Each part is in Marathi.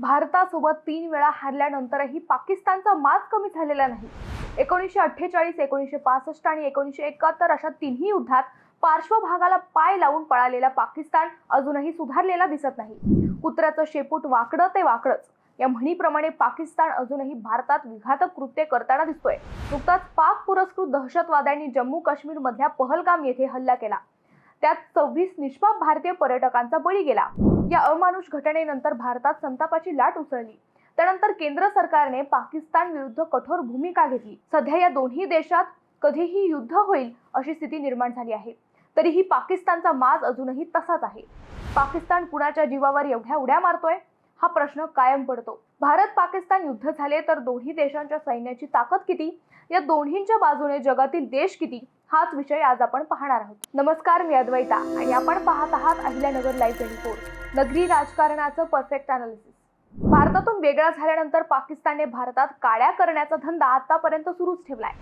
भारतासोबत तीन वेळा हारल्यानंतरही पाकिस्तानचा माज कमी झालेला नाही. एकोणीसशे अठ्ठेचाळीस एकोणीसशे पासष्ट आणि एकोणीसशे एकाहत्तर अशा तिन्ही युद्धात पार्श्वभागाला पाय लावून पळालेला पाकिस्तान अजूनही सुधारलेला दिसत नाही. कुत्र्याचं शेपूट वाकडं ते वाकडंच. या म्हणीप्रमाणे पाकिस्तान अजूनही भारतात विघातक कृत्य करताना दिसतोय. नुकताच पाक पुरस्कृत दहशतवाद्यांनी जम्मू काश्मीर मधल्या पहलगाम येथे हल्ला केला. त्यात सव्वीस निष्पाप भारतीय पर्यटकांचा बळी गेला. या अमानुष घटनेनंतर भारतात संतापाची लाट उसळली. त्यानंतर केंद्र सरकारने पाकिस्तान विरुद्ध कठोर भूमिका घेतली. सध्या या दोन्ही देशात कधीही युद्ध होईल अशी स्थिती निर्माण झाली आहे. तरीही पाकिस्तानचा माज अजूनही तसाच आहे. पाकिस्तान कुणाच्या जीवावर एवढ्या उड्या मारतोय? हा प्रश्न कायम पडतो. भारत पाकिस्तान युद्ध झाले तर दोन्ही देशांच्या सैन्याची ताकद किती? या दोन्हींच्या बाजूने जगातील देश किती? हाच विषय आज आपण पाहणार आहोत. नमस्कार मी अद्वैता आणि आपण पाहत आहात अहिल्यानगर लाईव्ह ट्वेंटी फोर नगरी राजकारणाचं परफेक्ट अनालिसिस भारतातून वेगळा झाल्यानंतर पाकिस्तानने भारतात काळ्या करण्याचा धंदा आतापर्यंत सुरूच ठेवलाय.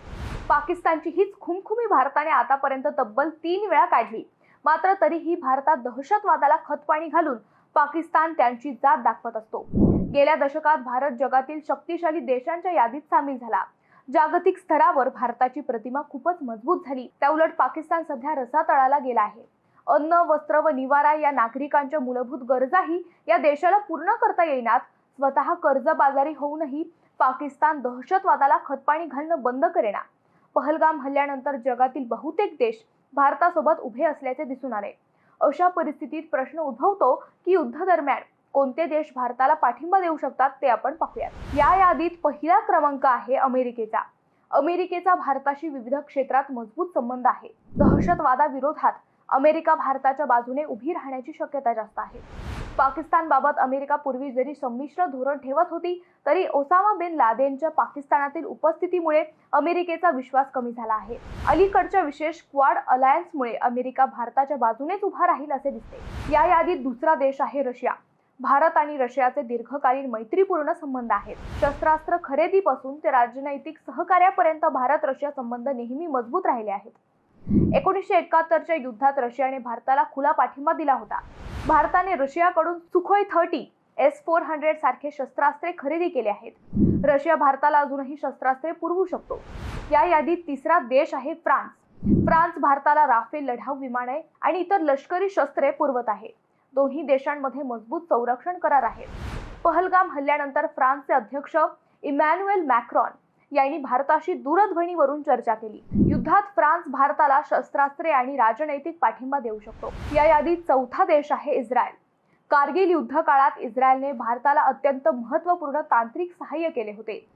पाकिस्तानची हीच खुमखुमी भारताने आतापर्यंत तब्बल तीन वेळा काढली. मात्र तरीही भारतात दहशतवादाला खतपाणी घालून पाकिस्तान त्यांची जात दाखवत असतो. गेल्या दशकात भारत जगातील शक्तिशाली देशांच्या यादीत सामील झाला. जागतिक स्तरावर भारताची प्रतिमा खूपच मजबूत झाली. त्याउलट पाकिस्तान सध्या रसातळाला गेला आहे. अन्न वस्त्र व निवारा या नागरिकांच्या मूलभूत गरजाही या देशाला पूर्ण करता येईनात. स्वतः कर्जबाजारी होऊनही पाकिस्तान दहशतवादाला खतपाणी घालणं बंद करेना. पहलगाम हल्ल्यानंतर जगातील बहुतेक देश भारतासोबत उभे असल्याचे दिसून आले. अशा परिस्थितीत प्रश्न उद्भवतो की युद्ध दरम्यान कोणते देश भारताला पाठिंबा देऊ शकतात ते आपण पाहूयात. या यादीत पहिला क्रमांक आहे अमेरिकेचा. अमेरिकेचा भारताशी विविध क्षेत्रात मजबूत संबंध आहे. दहशतवादाविरोधात अमेरिका भारताच्या बाजूने उभी राहण्याची शक्यता जास्त आहे. पाकिस्तानबाबत अमेरिका पूर्वी जरी संमिश्र धोरण ठेवत होती तरी ओसामा बिन लादेनच्या पाकिस्तानातील उपस्थितीमुळे अमेरिकेचा विश्वास कमी झाला आहे. अलीकडच्या विशेष क्वाड अलायन्समुळे अमेरिका भारताच्या बाजूनेच उभा राहील असे दिसते. या यादीत दुसरा देश आहे रशिया. भारत आणि रशियाचे दीर्घकालीन मैत्रीपूर्ण संबंध आहेत. शस्त्रास्त्र खरेदीपासून ते राजनैतिक सहकार्यापर्यंत भारत रशिया संबंध नेहमी मजबूत राहिले आहेत. एकोणीसशे एकाहत्तरच्या युद्धात रशियाने भारताला खुला पाठिंबा दिला होता. भारताने रशियाकडून Sukhoi thirty S four hundred सारखे शस्त्रास्त्रे खरेदी केले आहेत. रशिया भारताला अजूनही शस्त्रास्त्रे पुरवू शकतो. या यादीत तिसरा देश आहे फ्रान्स. फ्रान्स भारताला राफेल लढाऊ विमाने आणि इतर लष्करी शस्त्रे पुरवत आहे. दोन्ही देशांमध्ये मजबूत संरक्षण करार आहेत. पहलगाम हल्ल्यानंतर फ्रान्सचे अध्यक्ष इमॅन्युएल मॅक्रॉन यांनी भारताशी दूरध्वनीवरून चर्चा केली. युद्धात फ्रान्स भारताला शस्त्रास्त्रे आणि राजनैतिक पाठिंबा देऊ शकतो. या यादीत चौथा देश आहे इस्रायल. कारगिल युद्ध काळात इस्रायलने भारताला अत्यंत महत्त्वपूर्ण तांत्रिक सहाय्य केले होते.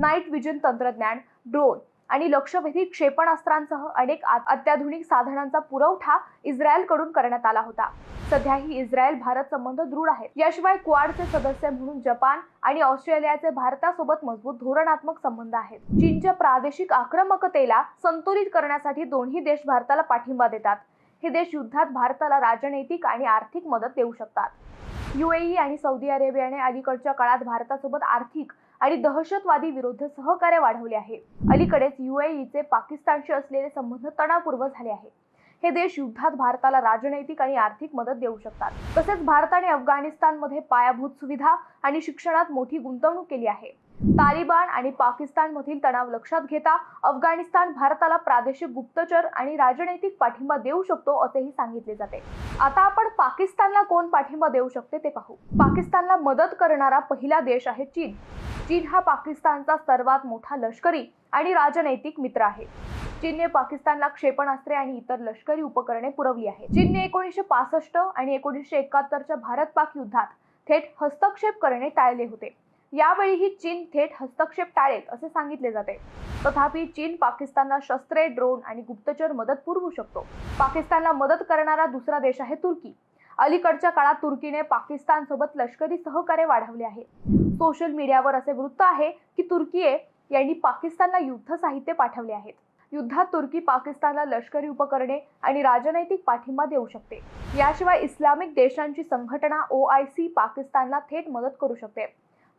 नाईट विजन तंत्रज्ञान ड्रोन आणि लक्षवेधी क्षेपणास्त्रांसह अनेक आ- अत्याधुनिक साधनांचा पुरवठा इस्रायलकडून करण्यात आला होता. सध्याही इस्रायल भारत संबंध दृढ आहेत याशिवाय क्वाडचे सदस्य म्हणून जपान आणि ऑस्ट्रेलियाचे भारतासोबत मजबूत धोरणात्मक संबंध आहेत. चीनच्या प्रादेशिक आक्रमकतेला संतुलित करण्यासाठी दोन्ही देश भारताला पाठिंबा देतात. हे देश युद्धात भारताला राजनैतिक आणि आर्थिक मदत देऊ शकतात. युएई आणि सौदी अरेबियाने अलीकडच्या काळात भारतासोबत आर्थिक आणि दहशतवादी विरुद्ध सहकार्य वाढवले आहे. अलीकडेच युएईचे पाकिस्तानशी असलेले संबंध तणावपूर्व झाले आहे. हे देश युद्धात भारताला राजनैतिक आणि आर्थिक मदत देऊ शकतात. तसेच भारताने अफगाणिस्तानमध्ये पायाभूत सुविधा आणि शिक्षणात मोठी गुंतवणूक केली आहे. तालिबान आणि पाकिस्तानमधील तणाव लक्षात घेता अफगाणिस्तान भारताला प्रादेशिक गुप्तचर आणि राजनैतिक पाठिंबा देऊ शकतो असेही सांगितले जाते. आता आपण पाकिस्तानला कोण पाठिंबा देऊ शकते ते पाहू. पाकिस्तानला मदत करणारा पहिला देश आहे चीन. चीन हा पाकिस्तानचा सर्वात मोठा लष्करी आणि राजनैतिक मित्र आहे. चीनने पाकिस्तानला क्षेपणास्त्रे आणि इतर लष्करी उपकरणे पुरवली आहेत. चीनने एकोणीसशे पासष्ट आणि एकोणीसशे एकाहत्तरच्या भारत पाक युद्धात थेट हस्तक्षेप करणे टाळले होते. यावेळीही चीन थेट हस्तक्षेप टाळेल असे सांगितले जाते. तथापि चीन पाकिस्तानला शस्त्रे ड्रोन आणि गुप्तचर मदत पुरवू शकतो. पाकिस्तानला मदत करणारा दुसरा देश आहे तुर्की. अलीकडच्या काळात तुर्कीने पाकिस्तानसोबत लष्करी सहकार्य वाढवले आहे. सोशल मीडियावर असे वृत्त आहे की तुर्कीये यांनी पाकिस्तानला युद्ध साहित्य पाठवले आहेत. युद्धात तुर्की पाकिस्तानला लष्करी उपकरणे आणि राजनैतिक पाठिंबा देऊ शकते. याशिवाय इस्लामिक देशांची संघटना ओ आय सी पाकिस्तानला थेट मदत करू शकते.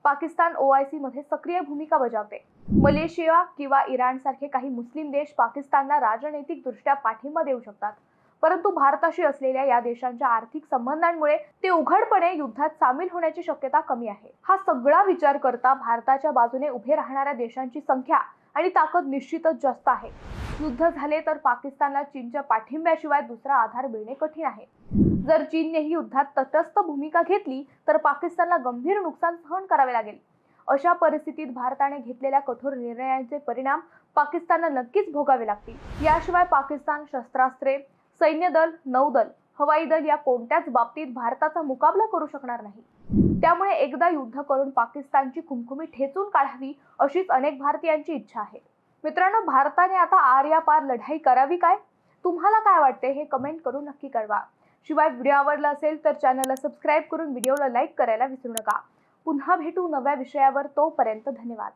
पाकिस्तान ओ आय सी मध्ये सक्रिय भूमिका बजावते. मलेशिया किंवा इराण सारखे काही मुस्लिम देश पाकिस्तानला राजनैतिक दृष्ट्या पाठिंबा देऊ शकतात. परंतु भारताशी असलेल्या या देशांच्या आर्थिक संबंधांमुळे ते उघडपणे युद्धात सामील होण्याची शक्यता कमी आहे. हा सगळा विचार करता भारताच्या बाजूने उभे राहणाऱ्या देशांची संख्या आणि ताकद निश्चितच जास्त आहे. युद्ध झाले तर पाकिस्तानला चीनच्या पाठिंब्याशिवाय दुसरा आधार मिळणे कठीण आहे. जर चीननेही युद्धात तटस्थ भूमिका घेतली तर पाकिस्तानला गंभीर नुकसान सहन करावे लागेल. अशा परिस्थितीत भारताने घेतलेल्या कठोर निर्णयांचे परिणाम पाकिस्तानला नक्कीच भोगावे लागतील. याशिवाय पाकिस्तान शस्त्रास्त्रे सैन्यदल नौदल हवाई दल या कोणत्याच बाबतीत भारताचा मुकाबला करू शकणार नाही. त्यामुळे एकदा युद्ध करून पाकिस्तानची खुमखुमी ठेचून काढावी अशीच अनेक भारतीयांची इच्छा आहे. मित्रांनो भारताने आता आर्यापार लढाई करावी काय? तुम्हाला काय वाटते हे कमेंट करून नक्की कळवा. शिवाय व्हिडिओ आवडला असेल तर चॅनलला सबस्क्राईब करून व्हिडिओला लाईक करायला विसरू नका. पुन्हा भेटू नव्या विषयावर तोपर्यंत धन्यवाद.